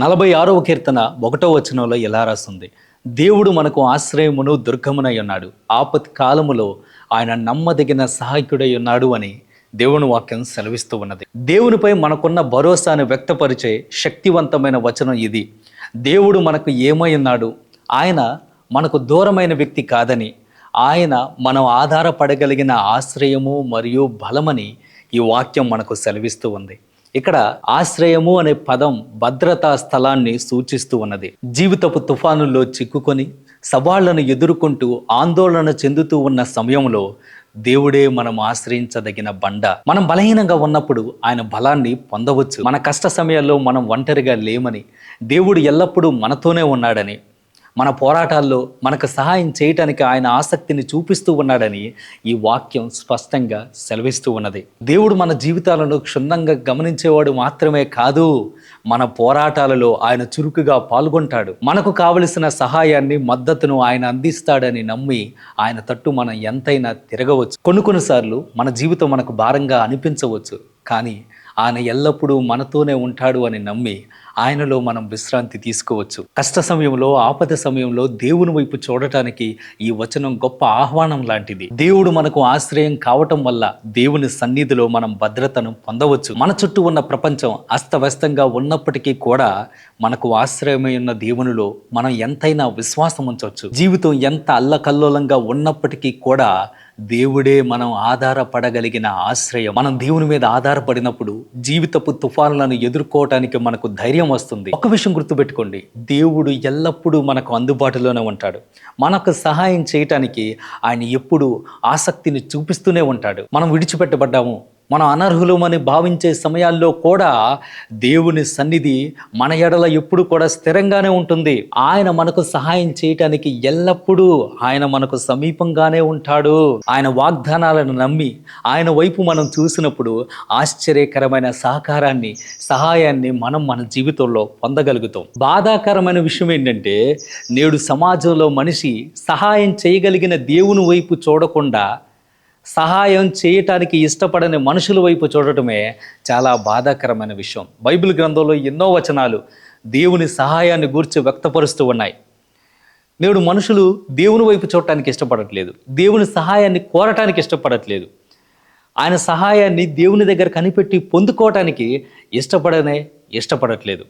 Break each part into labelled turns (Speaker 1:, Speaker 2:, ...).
Speaker 1: నలభై ఆరవ కీర్తన ఒకటో వచనంలో ఇలా రాస్తుంది. దేవుడు మనకు ఆశ్రయమును దుర్గమునై ఉన్నాడు. ఆపతి కాలములో ఆయన నమ్మదగిన సహాయకుడై ఉన్నాడు అని దేవుని వాక్యం సెలవిస్తూ ఉన్నది. దేవునిపై మనకున్న భరోసాను వ్యక్తపరిచే శక్తివంతమైన వచనం ఇది. దేవుడు మనకు ఏమై ఉన్నాడు? ఆయన మనకు దూరమైన వ్యక్తి కాదని. ఆయన మనం ఆధారపడగలిగిన ఆశ్రయము మరియు బలమని ఈ వాక్యం మనకు సెలవిస్తూ ఉంది. ఇక్కడ ఆశ్రయము అనే పదం భద్రతా స్థలాన్ని సూచిస్తూ ఉన్నది. జీవితపు తుఫానుల్లో చిక్కుకొని సవాళ్ళను ఎదుర్కొంటూ ఆందోళన చెందుతూ ఉన్న సమయంలో దేవుడే మనం ఆశ్రయించదగిన బండ. మనం బలహీనంగా ఉన్నప్పుడు ఆయన బలాన్ని పొందవచ్చు. మన కష్ట సమయాల్లో మనం ఒంటరిగా లేమని దేవుడు ఎల్లప్పుడూ మనతోనే ఉన్నాడని మన పోరాటాల్లో మనకు సహాయం చేయటానికి ఆయన ఆసక్తిని చూపిస్తూ ఉన్నాడని ఈ వాక్యం స్పష్టంగా సెలవిస్తూ ఉన్నది. దేవుడు మన జీవితాలను క్షుణ్ణంగా గమనించేవాడు మాత్రమే కాదు మన పోరాటాలలో ఆయన చురుకుగా పాల్గొంటాడు. మనకు కావలసిన సహాయాన్ని మద్దతును ఆయన అందిస్తాడని నమ్మి ఆయన తట్టు మనం ఎంతైనా తిరగవచ్చు. కొన్ని కొన్నిసార్లు మన జీవితం మనకు భారంగా అనిపించవచ్చు. కానీ ఆయన ఎల్లప్పుడూ మనతోనే ఉంటాడు అని నమ్మి ఆయనలో మనం విశ్రాంతి తీసుకోవచ్చు. కష్ట సమయంలో ఆపద సమయంలో దేవుని వైపు చూడటానికి ఈ వచనం గొప్ప ఆహ్వానం లాంటిది. దేవుడు మనకు ఆశ్రయం కావటం వల్ల దేవుని సన్నిధిలో మనం భద్రతను పొందవచ్చు. మన చుట్టూ ఉన్న ప్రపంచం అస్తవ్యస్తంగా ఉన్నప్పటికీ కూడా మనకు ఆశ్రయమై ఉన్న దేవునిలో మనం ఎంతైనా విశ్వాసం ఉంచవచ్చు. జీవితం ఎంత అల్లకల్లోలంగా ఉన్నప్పటికీ కూడా దేవుడే మనం ఆధారపడగలిగిన ఆశ్రయం. మనం దేవుని మీద ఆధారపడినప్పుడు జీవితపు తుఫానులను ఎదుర్కోవటానికి మనకు ధైర్యం వస్తుంది. ఒక విషయం గుర్తుపెట్టుకోండి. దేవుడు ఎల్లప్పుడూ మనకు అందుబాటులోనే ఉంటాడు. మనకు సహాయం చేయటానికి ఆయన ఎప్పుడు ఆసక్తిని చూపిస్తూనే ఉంటాడు. మనం విడిచిపెట్టబడ్డాము. మనం అనర్హులమని భావించే సమయాల్లో కూడా దేవుని సన్నిధి మన ఎడల ఎప్పుడు కూడా స్థిరంగానే ఉంటుంది. ఆయన మనకు సహాయం చేయటానికి ఎల్లప్పుడూ ఆయన మనకు సమీపంగానే ఉంటాడు. ఆయన వాగ్దానాలను నమ్మి ఆయన వైపు మనం చూసినప్పుడు ఆశ్చర్యకరమైన సహకారాన్ని సహాయాన్ని మనం మన జీవితంలో పొందగలుగుతాం. బాధాకరమైన విషయం ఏంటంటే నేడు సమాజంలో మనిషి సహాయం చేయగలిగిన దేవుని వైపు చూడకుండా సహాయం చేయటానికి ఇష్టపడని మనుషుల వైపు చూడటమే చాలా బాధాకరమైన విషయం. బైబిల్ గ్రంథంలో ఎన్నో వచనాలు దేవుని సహాయాన్ని గూర్చి వ్యక్తపరుస్తూ ఉన్నాయి. నేడు మనుషులు దేవుని వైపు చూడటానికి ఇష్టపడట్లేదు. దేవుని సహాయాన్ని కోరటానికి ఇష్టపడట్లేదు. ఆయన సహాయాన్ని దేవుని దగ్గర కనిపెట్టి పొందుకోవటానికి ఇష్టపడనే ఇష్టపడట్లేదు.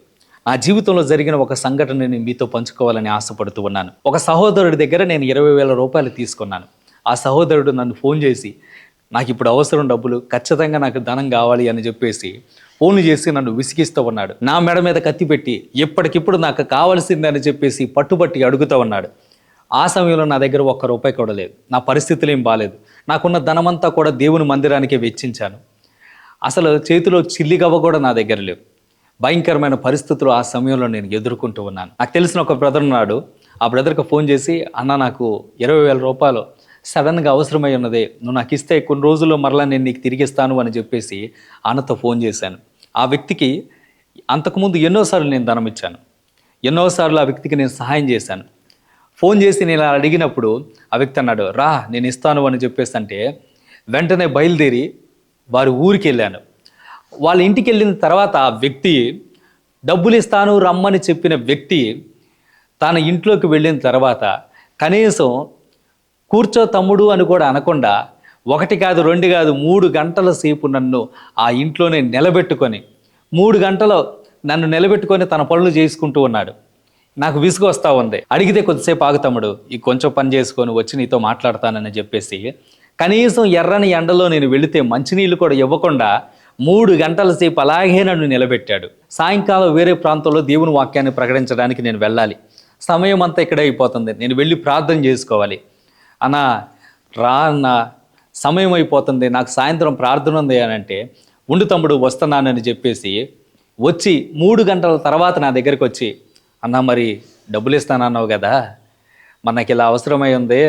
Speaker 1: నా జీవితంలో జరిగిన ఒక సంఘటనని మీతో పంచుకోవాలని ఆశపడుతూ ఉన్నాను. ఒక సహోదరుడి దగ్గర నేను ఇరవై వేల రూపాయలు తీసుకున్నాను. ఆ సహోదరుడు నన్ను ఫోన్ చేసి నాకు ఇప్పుడు అవసరం డబ్బులు ఖచ్చితంగా నాకు ధనం కావాలి అని చెప్పేసి ఫోన్ చేసి నన్ను విసిగిస్తూ ఉన్నాడు. నా మెడ మీద కత్తి పెట్టి ఎప్పటికిప్పుడు నాకు కావాల్సిందే అని చెప్పేసి పట్టుబట్టి అడుగుతూ ఉన్నాడు. ఆ సమయంలో నా దగ్గర ఒక్క రూపాయి కూడా లేదు. నా పరిస్థితులు ఏం బాగాలేదు నాకున్న ధనమంతా కూడా దేవుని మందిరానికే వెచ్చించాను. అసలు చేతిలో చిల్లి గవ్వ కూడా నా దగ్గర లేవు. భయంకరమైన పరిస్థితులు ఆ సమయంలో నేను ఎదుర్కొంటూ ఉన్నాను. నాకు తెలిసిన ఒక బ్రదర్ ఉన్నాడు. ఆ బ్రదర్కి ఫోన్ చేసి అన్న నాకు ఇరవై వేల రూపాయలు సడన్గా అవసరమై ఉన్నది. నువ్వు నాకు ఇస్తే కొన్ని రోజుల్లో మరలా నేను నీకు తిరిగిస్తాను అని చెప్పేసి అన్నతో ఫోన్ చేశాను. ఆ వ్యక్తికి అంతకుముందు ఎన్నోసార్లు నేను ధనం ఇచ్చాను. ఎన్నోసార్లు ఆ వ్యక్తికి నేను సహాయం చేశాను. ఫోన్ చేసి నేను అలా అడిగినప్పుడు ఆ వ్యక్తి అన్నాడు రా నేను ఇస్తాను అని చెప్పేసి అంటే వెంటనే బయలుదేరి వారి ఊరికి వెళ్ళాను. వాళ్ళ ఇంటికి వెళ్ళిన తర్వాత ఆ వ్యక్తి డబ్బులు ఇస్తాను రమ్మని చెప్పిన వ్యక్తి తన ఇంట్లోకి వెళ్ళిన తర్వాత కనీసం కూర్చో తమ్ముడు అని కూడా అనకుండా ఒకటి కాదు రెండు కాదు మూడు గంటల సేపు నన్ను ఆ ఇంట్లోనే నిలబెట్టుకొని మూడు గంటలు నన్ను నిలబెట్టుకొని తన పనులు చేసుకుంటూ ఉన్నాడు. నాకు విసుగు వస్తూ ఉంది. అడిగితే కొద్దిసేపు ఆగు తమ్ముడు ఈ కొంచెం పని చేసుకొని వచ్చి నీతో మాట్లాడతానని చెప్పేసి కనీసం ఎర్రని ఎండలో నేను వెళితే మంచినీళ్ళు కూడా ఇవ్వకుండా మూడు గంటల సేపు అలాగే నన్ను నిలబెట్టాడు. సాయంకాలం వేరే ప్రాంతంలో దేవుని వాక్యాన్ని ప్రకటించడానికి నేను వెళ్ళాలి. సమయం అంతా ఇక్కడే అయిపోతుంది. నేను వెళ్ళి ప్రార్థన చేసుకోవాలి. అన్న రా అన్న సమయం అయిపోతుంది నాకు సాయంత్రం ప్రార్థన ఉంది అని అంటే ఉండు తమ్ముడు వస్తున్నానని చెప్పేసి వచ్చి మూడు గంటల తర్వాత నా దగ్గరికి వచ్చి అన్న మరి డబ్బులు ఇస్తానన్నావు కదా మనకి ఇలా అవసరమై ఉంది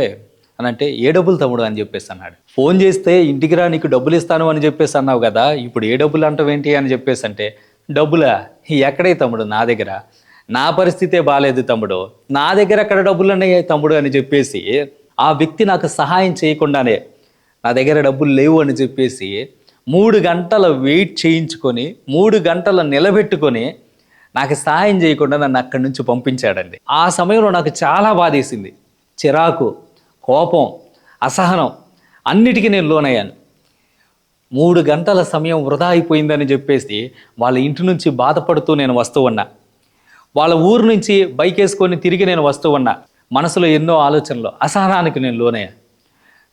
Speaker 1: అని అంటే ఏ డబ్బులు తమ్ముడు అని చెప్పేసి అన్నాడు. ఫోన్ చేస్తే ఇంటికి రా నీకు డబ్బులు ఇస్తాను అని చెప్పేసి అన్నావు కదా ఇప్పుడు ఏ డబ్బులు అంటావేంటి అని చెప్పేసి అంటే డబ్బులా? ఎక్కడే తమ్ముడు? నా దగ్గర. నా పరిస్థితే బాగాలేదు తమ్ముడు. నా దగ్గర ఎక్కడ డబ్బులు ఉన్నాయి తమ్ముడు అని చెప్పేసి ఆ వ్యక్తి నాకు సహాయం చేయకుండానే నా దగ్గర డబ్బులు లేవు అని చెప్పేసి మూడు గంటల వెయిట్ చేయించుకొని మూడు గంటల నిలబెట్టుకొని నాకు సహాయం చేయకుండా నన్ను అక్కడి నుంచి పంపించాడండి. ఆ సమయంలో నాకు చాలా బాధేసింది. చిరాకు కోపం అసహనం అన్నిటికీ నేను లోనయ్యాను. మూడు గంటల సమయం వృధా అయిపోయిందని చెప్పేసి వాళ్ళ ఇంటి నుంచి బాధపడుతూ నేను వస్తూ ఉన్నా. వాళ్ళ ఊరు నుంచి బైక్ వేసుకొని తిరిగి నేను వస్తూ ఉన్నా. మనసులో ఎన్నో ఆలోచనలు అసహనానికి నేను లోనయ్యా.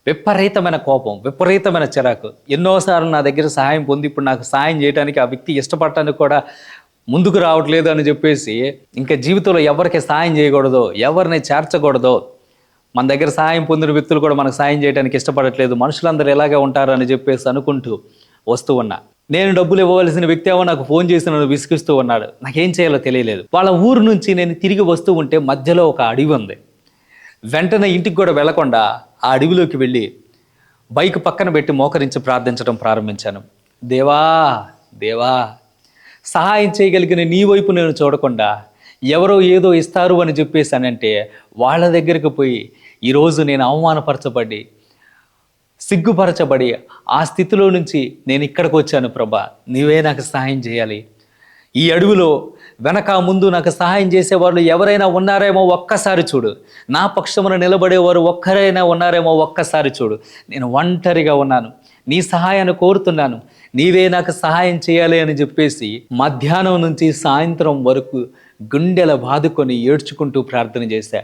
Speaker 1: విపరీతమైన కోపం విపరీతమైన చిరాకు. ఎన్నోసార్లు నా దగ్గర సహాయం పొంది ఇప్పుడు నాకు సహాయం చేయడానికి ఆ వ్యక్తి ఇష్టపడటానికి కూడా ముందుకు రావట్లేదు అని చెప్పేసి ఇంకా జీవితంలో ఎవరికి సహాయం చేయకూడదో ఎవరిని చేర్చకూడదో మన దగ్గర సహాయం పొందిన వ్యక్తులు కూడా మనకు సాయం చేయడానికి ఇష్టపడట్లేదు మనుషులందరూ ఎలాగే ఉంటారు అని చెప్పేసి అనుకుంటూ వస్తూ ఉన్నా. నేను డబ్బులు ఇవ్వవలసిన వ్యక్తి ఏమో నాకు ఫోన్ చేసి నన్ను విసిగిస్తూ ఉన్నాడు. నాకేం చేయాలో తెలియలేదు. వాళ్ళ ఊరు నుంచి నేను తిరిగి వస్తూ ఉంటే మధ్యలో ఒక అడవి ఉంది. వెంటనే ఇంటికి కూడా వెళ్ళకుండా ఆ అడవిలోకి వెళ్ళి బైక్ పక్కన పెట్టి మోకరించి ప్రార్థించడం ప్రారంభించాను. దేవా దేవా సహాయం చేయగలిగిన నీ వైపు నేను చూడకుండా ఎవరో ఏదో ఇస్తారు అని చెప్పేసానంటే వాళ్ళ దగ్గరికి పోయి ఈరోజు నేను అవమానపరచబడి సిగ్గుపరచబడి ఆ స్థితిలో నుంచి నేను ఇక్కడికి వచ్చాను ప్రభా. నీవే నాకు సహాయం చేయాలి. ఈ అడవిలో వెనక ముందు నాకు సహాయం చేసేవాళ్ళు ఎవరైనా ఉన్నారేమో ఒక్కసారి చూడు. నా పక్షమున నిలబడేవారు ఒక్కరైనా ఉన్నారేమో ఒక్కసారి చూడు. నేను ఒంటరిగా ఉన్నాను. నీ సహాయాన్ని కోరుతున్నాను. నీవే నాకు సహాయం చేయాలి అని చెప్పేసి మధ్యాహ్నం నుంచి సాయంత్రం వరకు గుండెల బాదుకొని ఏడ్చుకుంటూ ప్రార్థన చేశా.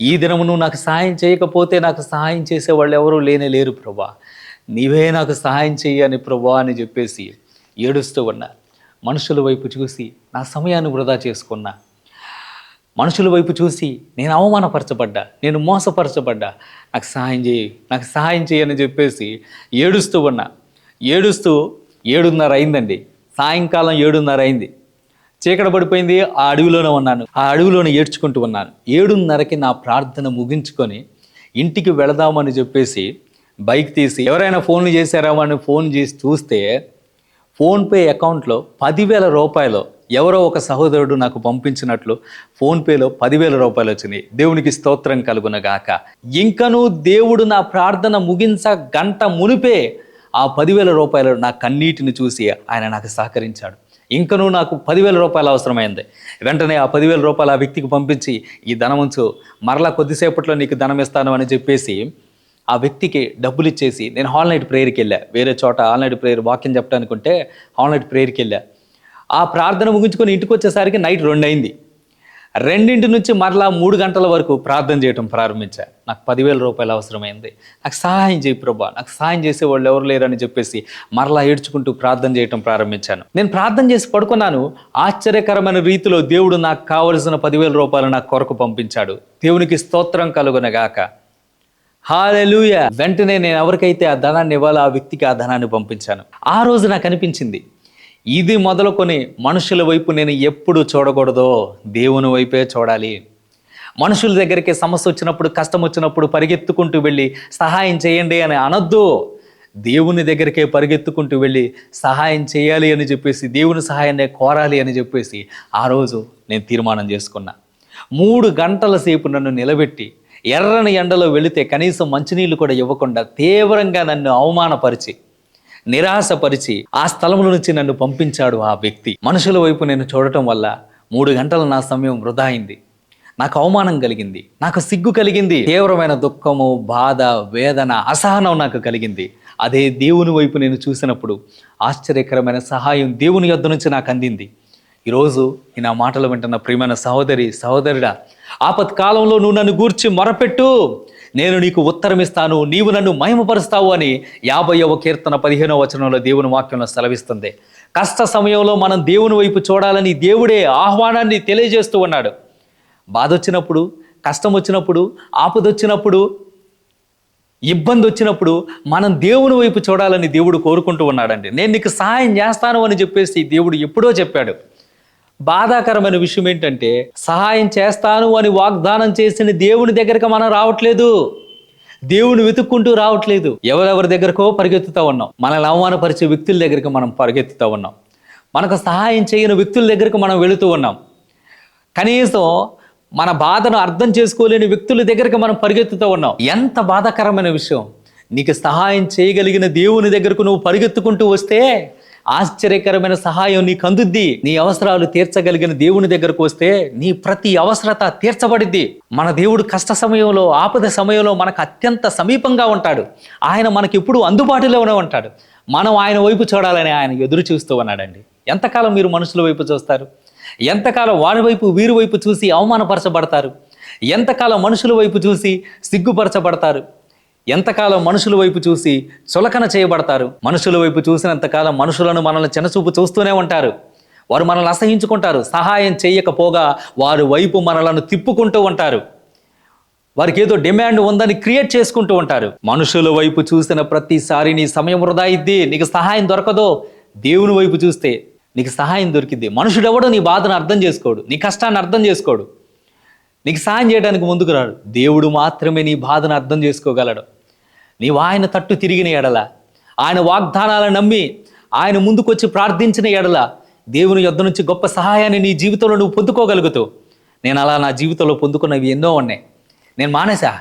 Speaker 1: ఈ దినము నాకు సహాయం చేయకపోతే నాకు సహాయం చేసేవాళ్ళు ఎవరూ లేనే లేరు ప్రభా. నీవే నాకు సహాయం చేయని ప్రభా అని చెప్పేసి ఏడుస్తూ ఉన్నా. మనుషుల వైపు చూసి నా సమయాన్ని వృధా చేసుకున్నా. మనుషుల వైపు చూసి నేను అవమానపరచబడ్డా నేను మోసపరచబడ్డా. నాకు సహాయం చేయి నాకు సహాయం చేయని చెప్పేసి ఏడుస్తూ ఉన్నా. ఏడుస్తూ ఏడున్నర అయిందండి. సాయంకాలం ఏడున్నర అయింది. చీకట పడిపోయింది ఆ అడవిలోనే ఉన్నాను. ఆ అడవిలోనే ఏడ్చుకుంటూ ఉన్నాను. ఏడున్నరకి నా ప్రార్థన ముగించుకొని ఇంటికి వెళదామని చెప్పేసి బైక్ తీసి ఎవరైనా ఫోన్లు చేశారా అని ఫోన్ చేసి చూస్తే ఫోన్పే అకౌంట్లో పదివేల రూపాయలు ఎవరో ఒక సహోదరుడు నాకు పంపించినట్లు ఫోన్పేలో పదివేల రూపాయలు వచ్చినాయి. దేవునికి స్తోత్రం కలుగునగాక. ఇంకను దేవుడు నా ప్రార్థన ముగించ గంట మునిపే ఆ పదివేల రూపాయలు నా కన్నీటిని చూసి ఆయన నాకు సహకరించాడు. ఇంకనూ నాకు పదివేల రూపాయలు అవసరమైంది. వెంటనే ఆ పదివేల రూపాయలు ఆ వ్యక్తికి పంపించి ఈ ధనం ఉంచు మరలా కొద్దిసేపట్లో నీకు ధనం ఇస్తాను అని చెప్పేసి ఆ వ్యక్తికి డబ్బులు ఇచ్చేసి నేను హాల్ నైట్ ప్రేయర్కి వెళ్ళా. వేరే చోట హాల్ నైట్ ప్రేయర్ వాక్యం చెప్పడానికి ఉంటే హాల్ నైట్ ప్రేయర్కి వెళ్ళా. ఆ ప్రార్థన ముగించుకొని ఇంటికి వచ్చేసరికి నైట్ రెండు అయింది రెండింటి నుంచి మరలా మూడు గంటల వరకు ప్రార్థన చేయటం ప్రారంభించా. నాకు పదివేల రూపాయలు అవసరమైంది. నాకు సహాయం చేయి ప్రభా. నాకు సహాయం చేసే వాళ్ళు ఎవరు లేరని చెప్పేసి మరలా ఏడ్చుకుంటూ ప్రార్థన చేయటం ప్రారంభించాను. నేను ప్రార్థన చేసి పడుకున్నాను. ఆశ్చర్యకరమైన రీతిలో దేవుడు నాకు కావలసిన పదివేల రూపాయలు నాకు కొరకు పంపించాడు. దేవునికి స్తోత్రం కలుగునగాక. హాలెలూయ. వెంటనే నేను ఎవరికైతే ఆ ధనాన్ని ఇవ్వాలో ఆ వ్యక్తికి ఆ ధనాన్ని పంపించాను. ఆ రోజు నాకు అనిపించింది ఇది మొదలుకొని మనుషుల వైపు నేను ఎప్పుడు చూడకూడదో దేవుని వైపే చూడాలి. మనుషుల దగ్గరికి సమస్య వచ్చినప్పుడు కష్టం వచ్చినప్పుడు పరిగెత్తుకుంటూ వెళ్ళి సహాయం చేయండి అని అనొద్దు. దేవుని దగ్గరికే పరిగెత్తుకుంటూ వెళ్ళి సహాయం చేయాలి అని చెప్పేసి దేవుని సహాయాన్ని కోరాలి అని చెప్పేసి ఆ రోజు నేను తీర్మానం చేసుకున్నా. మూడు గంటల సేపు నన్ను నిలబెట్టి ఎర్రని ఎండలో వెళితే కనీసం మంచినీళ్ళు కూడా ఇవ్వకుండా తీవ్రంగా నన్ను అవమానపరిచి నిరాశపరిచి ఆ స్థలంలో నుంచి నన్ను పంపించాడు ఆ వ్యక్తి. మనుషుల వైపు నేను చూడటం వల్ల మూడు గంటల నా సమయం వృధా అయింది. నాకు అవమానం కలిగింది. నాకు సిగ్గు కలిగింది. తీవ్రమైన దుఃఖము బాధ వేదన అసహనం నాకు కలిగింది. అదే దేవుని వైపు నేను చూసినప్పుడు ఆశ్చర్యకరమైన సహాయం దేవుని యొద్ద నుంచి నాకు అందింది. ఈరోజు ఈ నా మాటలు వింటున్న ప్రియమైన సహోదరి సహోదరుడా ఆపత్కాలంలో నువ్వు నన్ను గూర్చి మొరపెట్టు. నేను నీకు ఉత్తరం ఇస్తాను నీవు నన్ను మహిమపరుస్తావు అని యాభైవ కీర్తన పదిహేనవ వచనంలో దేవుని వాక్యంలో సెలవిస్తుంది. కష్ట సమయంలో మనం దేవుని వైపు చూడాలని దేవుడే ఆహ్వానాన్ని తెలియజేస్తూ ఉన్నాడు. బాధ వచ్చినప్పుడు కష్టం వచ్చినప్పుడు ఆపద వచ్చినప్పుడు ఇబ్బంది వచ్చినప్పుడు మనం దేవుని వైపు చూడాలని దేవుడు కోరుకుంటూ ఉన్నాడండి. నేను నీకు సహాయం చేస్తాను అని చెప్పేసి దేవుడు ఎప్పుడో చెప్పాడు. బాధాకరమైన విషయం ఏంటంటే సహాయం చేస్తాను అని వాగ్దానం చేసిన దేవుని దగ్గరికి మనం రావట్లేదు. దేవుని వెతుక్కుంటూ రావట్లేదు. ఎవరెవరి దగ్గరకో పరిగెత్తుతూ ఉన్నాం. మనల్ని అవమానపరిచే వ్యక్తుల దగ్గరికి మనం పరిగెత్తుతూ ఉన్నాం. మనకు సహాయం చేయని వ్యక్తుల దగ్గరకు మనం వెళుతూ ఉన్నాం. కనీసం మన బాధను అర్థం చేసుకోలేని వ్యక్తుల దగ్గరికి మనం పరిగెత్తుతూ ఉన్నాం. ఎంత బాధాకరమైన విషయం. నీకు సహాయం చేయగలిగిన దేవుని దగ్గరకు నువ్వు పరిగెత్తుకుంటూ వస్తే ఆశ్చర్యకరమైన సహాయం నీకు అందుద్ది. నీ అవసరాలు తీర్చగలిగిన దేవుని దగ్గరకు వస్తే నీ ప్రతి అవసరత తీర్చబడిద్ది. మన దేవుడు కష్ట సమయంలో ఆపద సమయంలో మనకు అత్యంత సమీపంగా ఉంటాడు. ఆయన మనకి ఎప్పుడు అందుబాటులోనే ఉంటాడు. మనం ఆయన వైపు చూడాలని ఆయన ఎదురు చూస్తూ ఉన్నాడండి. ఎంతకాలం మీరు మనుషుల వైపు చూస్తారు? ఎంతకాలం వాడి వైపు వీరి వైపు చూసి అవమానపరచబడతారు? ఎంతకాలం మనుషుల వైపు చూసి సిగ్గుపరచబడతారు? ఎంతకాలం మనుషుల వైపు చూసి చులకన చేయబడతారు? మనుషుల వైపు చూసినంతకాలం మనుషులను మనల్ని చిన్నచూపు చూస్తూనే ఉంటారు. వారు మనల్ని అసహించుకుంటారు. సహాయం చేయకపోగా వారి వైపు మనలను తిప్పుకుంటూ ఉంటారు. వారికి ఏదో డిమాండ్ ఉందని క్రియేట్ చేసుకుంటూ ఉంటారు. మనుషుల వైపు చూసిన ప్రతిసారి నీ సమయం వృధా ఇద్ది నీకు సహాయం దొరకదో. దేవుని వైపు చూస్తే నీకు సహాయం దొరికిద్ది. మనుషుడెవడో నీ బాధను అర్థం చేసుకోడు. నీ కష్టాన్ని అర్థం చేసుకోడు. నీకు సహాయం చేయడానికి ముందుకు రాడు. దేవుడు మాత్రమే నీ బాధను అర్థం చేసుకోగలడు. నీవు ఆయన తట్టు తిరిగిన ఎడల. ఆయన వాగ్దానాలను నమ్మి ఆయన ముందుకొచ్చి ప్రార్థించిన ఎడల. దేవుని యొద్ద నుంచి గొప్ప సహాయాన్ని నీ జీవితంలో నువ్వు పొందుకోగలుగుతావు నేను అలా నా జీవితంలో పొందుకున్నవి ఎన్నో ఉన్నాయి. నేను మానేసా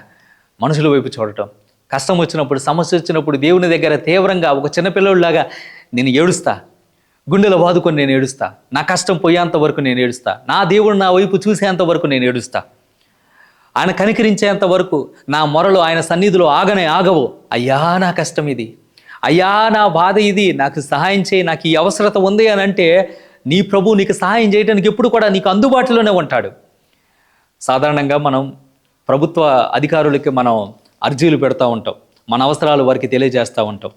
Speaker 1: మనుషుల వైపు చూడటం. కష్టం వచ్చినప్పుడు సమస్య వచ్చినప్పుడు దేవుని దగ్గర తీవ్రంగా ఒక చిన్నపిల్లడిలాగా నేను ఏడుస్తా. గుండెలో బాదుకొని నేను ఏడుస్తా. నా కష్టం పోయేంత వరకు నేను ఏడుస్తా. నా దేవుడు నా వైపు చూసేంత వరకు నేను ఏడుస్తా. ఆయన కనికరించేంత వరకు నా మొరలు ఆయన సన్నిధిలో ఆగనే ఆగవు. అయ్యా నా కష్టం ఇది. అయ్యా నా బాధ ఇది. నాకు సహాయం చేయి. నాకు ఈ అవసరత ఉంది అని అంటే నీ ప్రభు నీకు సహాయం చేయడానికి ఎప్పుడు కూడా నీకు అందుబాటులోనే ఉంటాడు. సాధారణంగా మనం ప్రభుత్వ అధికారులకి మనం అర్జీలు పెడతా ఉంటాం. మన అవసరాలు వారికి తెలియజేస్తూ ఉంటాం.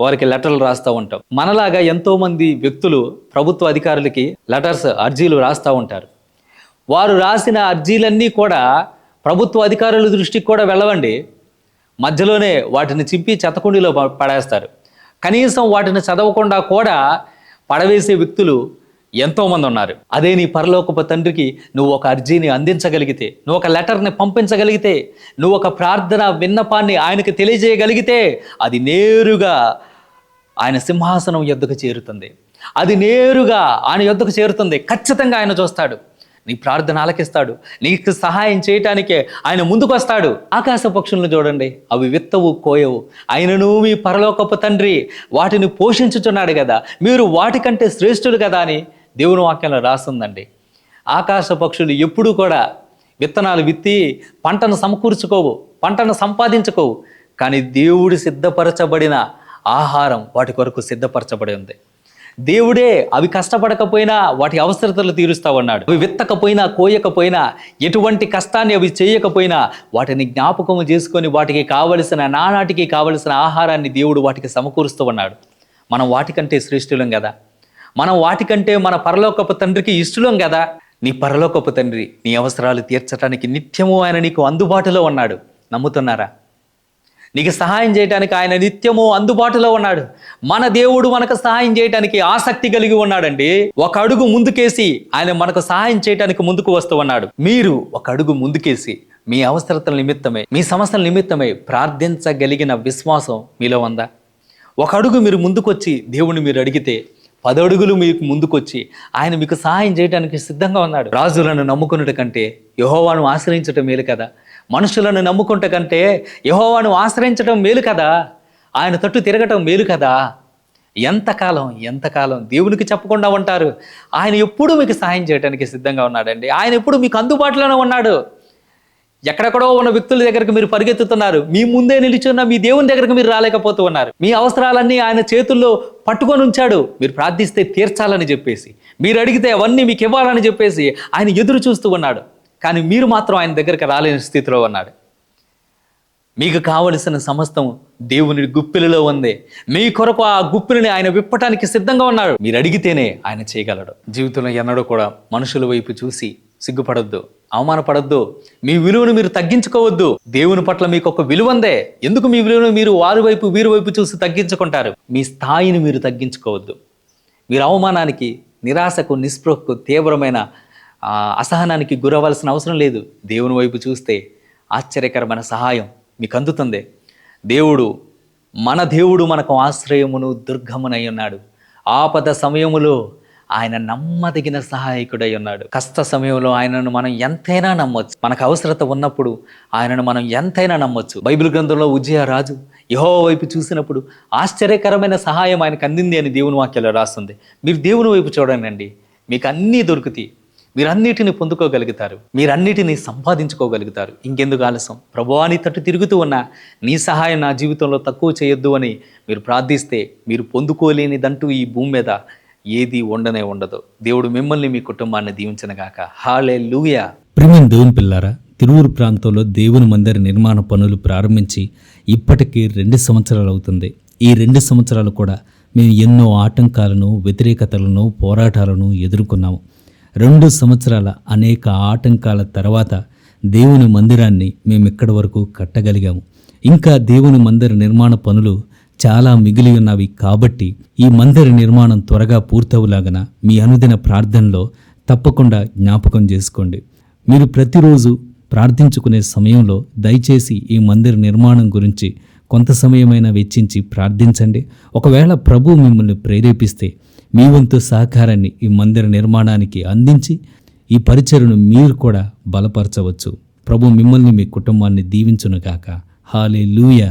Speaker 1: వారికి లెటర్లు రాస్తూ ఉంటాం. మనలాగా ఎంతోమంది వ్యక్తులు ప్రభుత్వ అధికారులకి లెటర్స్ అర్జీలు రాస్తూ ఉంటారు. వారు రాసిన అర్జీలన్నీ కూడా ప్రభుత్వ అధికారుల దృష్టికి కూడా వెళ్ళవండి. మధ్యలోనే వాటిని చింపి చెత్తకుండీలో పడేస్తారు. కనీసం వాటిని చదవకుండా కూడా పడవేసే వ్యక్తులు ఎంతోమంది ఉన్నారు. అదే నీ పరలోకపు తండ్రికి నువ్వు ఒక అర్జీని అందించగలిగితే నువ్వు ఒక లెటర్ని పంపించగలిగితే నువ్వు ఒక ప్రార్థన విన్నపాన్ని ఆయనకి తెలియజేయగలిగితే అది నేరుగా ఆయన సింహాసనం యొద్దకు చేరుతుంది. అది నేరుగా ఆయన యొద్దకు చేరుతుంది. ఖచ్చితంగా ఆయన చూస్తాడు. నీ ప్రార్థన ఆలకిస్తాడు. నీకు సహాయం చేయటానికే ఆయన ముందుకు వస్తాడు ఆకాశ పక్షులను చూడండి. అవి విత్తవు కోయవు. ఆయనను మీ పరలోకపు తండ్రి వాటిని పోషించుచున్నాడు కదా. మీరు వాటికంటే శ్రేష్ఠుడు కదా అని దేవుని వాక్యంలో రాస్తుందండి ఆకాశ పక్షులు ఎప్పుడూ కూడా విత్తనాలు విత్తి పంటను సమకూర్చుకోవు పంటను సంపాదించుకోవు. కానీ దేవుడు సిద్ధపరచబడిన ఆహారం వాటి కొరకు సిద్ధపరచబడి ఉంది. దేవుడే అవి కష్టపడకపోయినా వాటి అవసరతలు తీరుస్తా ఉన్నాడు. అవి విత్తకపోయినా కోయకపోయినా ఎటువంటి కష్టాన్ని అవి చేయకపోయినా వాటిని జ్ఞాపకము చేసుకొని వాటికి కావలసిన నానాటికి కావలసిన ఆహారాన్ని దేవుడు వాటికి సమకూరుస్తూ ఉన్నాడు. మనం వాటికంటే శ్రేష్ఠులం కదా. మనం వాటికంటే మన పరలోకపు తండ్రికి ఇష్టలం కదా. నీ పరలోకపు తండ్రి నీ అవసరాలు తీర్చడానికి నిత్యము ఆయన నీకు అందుబాటులో ఉన్నాడు. నమ్ముతున్నారా? నీకు సహాయం చేయడానికి ఆయన నిత్యము అందుబాటులో ఉన్నాడు. మన దేవుడు మనకు సహాయం చేయడానికి ఆసక్తి కలిగి ఉన్నాడండి. ఒక అడుగు ముందుకేసి ఆయన మనకు సహాయం చేయడానికి ముందుకు వస్తూ ఉన్నాడు. మీరు ఒక అడుగు ముందుకేసి మీ అవసరతల నిమిత్తమే మీ సమస్యల నిమిత్తమే ప్రార్థించగలిగిన విశ్వాసం మీలో ఉందా? ఒక అడుగు మీరు ముందుకొచ్చి దేవుని మీరు అడిగితే పదడుగులు మీకు ముందుకొచ్చి ఆయన మీకు సహాయం చేయడానికి సిద్ధంగా ఉన్నాడు. రాజులను నమ్ముకున్నట కంటే యహోవాను ఆశ్రయించటం మేలు కదా. మనుషులను నమ్ముకుంట కంటే యహోవాను ఆశ్రయించటం మేలు కదా? ఆయన తట్టు తిరగటం మేలు కదా? ఎంతకాలం ఎంతకాలం దేవునికి చెప్పకుండా ఉంటారు? ఆయన ఎప్పుడు మీకు సహాయం చేయడానికి సిద్ధంగా ఉన్నాడండి. ఆయన ఎప్పుడు మీకు అందుబాటులోనే ఉన్నాడు. ఎక్కడెక్కడో ఉన్న వ్యక్తుల దగ్గరకు మీరు పరిగెత్తుతున్నారు. మీ ముందే నిలిచున్న మీ దేవుని దగ్గరకు మీరు రాలేకపోతూ ఉన్నారు. మీ అవసరాలన్నీ ఆయన చేతుల్లో పట్టుకొని ఉంచాడు. మీరు ప్రార్థిస్తే తీర్చాలని చెప్పేసి మీరు అడిగితే అవన్నీ మీకు ఇవ్వాలని చెప్పేసి ఆయన ఎదురు చూస్తూ ఉన్నాడు. కానీ మీరు మాత్రం ఆయన దగ్గరికి రాలేని స్థితిలో ఉన్నాడు మీకు కావలసిన సమస్తం దేవుని గుప్పిలలో ఉంది. మీ కొరకు ఆ గుప్పిలని ఆయన విప్పటానికి సిద్ధంగా ఉన్నాడు. మీరు అడిగితేనే ఆయన చేయగలడు. జీవితంలో ఎన్నడూ కూడా మనుషుల వైపు చూసి సిగ్గుపడొద్దు అవమానపడొద్దు. మీ విలువను మీరు తగ్గించుకోవద్దు. దేవుని పట్ల మీకు ఒక విలువ ఉందే. ఎందుకు మీ విలువను మీరు వారి వైపు వీరి వైపు చూసి తగ్గించుకుంటారు? మీ స్థాయిని మీరు తగ్గించుకోవద్దు. మీరు అవమానానికి నిరాశకు నిస్పృహకు తీవ్రమైన అసహనానికి గురవలసిన అవసరం లేదు. దేవుని వైపు చూస్తే ఆశ్చర్యకరమైన సహాయం మీకు అందుతుంది దేవుడు మన దేవుడు మనకు ఆశ్రయమును దుర్గమునై ఉన్నాడు. ఆపద సమయములో ఆయన నమ్మదగిన సహాయకుడై ఉన్నాడు. కష్ట సమయంలో ఆయనను మనం ఎంతైనా నమ్మొచ్చు. మనకు అవసరత ఉన్నప్పుడు ఆయనను మనం ఎంతైనా నమ్మొచ్చు. బైబిల్ గ్రంథంలో ఉజ్జయ రాజు యహో వైపు చూసినప్పుడు ఆశ్చర్యకరమైన సహాయం ఆయనకు అందింది అని దేవుని వాక్యాలు రాస్తుంది మీరు దేవుని వైపు చూడండి. మీకు అన్నీ దొరుకుతాయి. మీరన్నిటిని పొందుకోగలుగుతారు. మీరన్నిటిని సంపాదించుకోగలుగుతారు. ఇంకెందుకు ఆలస్యం? ప్రభువాని తట్టు తిరుగుతూ ఉన్న నీ సహాయం నా జీవితంలో తక్కువ చేయొద్దు అని మీరు ప్రార్థిస్తే మీరు పొందుకోలేనిదంటూ ఈ భూమి మీద ఏది ఉండనే ఉండదు. దేవుడు మిమ్మల్ని మీ కుటుంబాన్ని దీవించనగాక. హాలే లూయా
Speaker 2: ప్రియమైన దేవుని పిల్లారా తిరువురు ప్రాంతంలో దేవుని మందిర నిర్మాణ పనులు ప్రారంభించి ఇప్పటికీ రెండు సంవత్సరాలు అవుతుంది. ఈ రెండు సంవత్సరాలు కూడా మేము ఎన్నో ఆటంకాలను వ్యతిరేకతలను పోరాటాలను ఎదుర్కొన్నాము. రెండు సంవత్సరాల అనేక ఆటంకాల తర్వాత దేవుని మందిరాన్ని మేము ఇక్కడి వరకు కట్టగలిగాము. ఇంకా దేవుని మందిర నిర్మాణ పనులు చాలా మిగిలి ఉన్నవి కాబట్టి ఈ మందిర నిర్మాణం త్వరగా పూర్తవులాగన మీ అనుదిన ప్రార్థనలో తప్పకుండా జ్ఞాపకం చేసుకోండి. మీరు ప్రతిరోజు ప్రార్థించుకునే సమయంలో దయచేసి ఈ మందిర నిర్మాణం గురించి కొంత సమయమైనా వెచ్చించి ప్రార్థించండి. ఒకవేళ ప్రభు మిమ్మల్ని ప్రేరేపిస్తే మీ వంతు సహకారాన్ని ఈ మందిర నిర్మాణానికి అందించి ఈ పరిచయను మీరు కూడా బలపరచవచ్చు. ప్రభు మిమ్మల్ని మీ కుటుంబాన్ని దీవించునుగాక. హాలే లూయా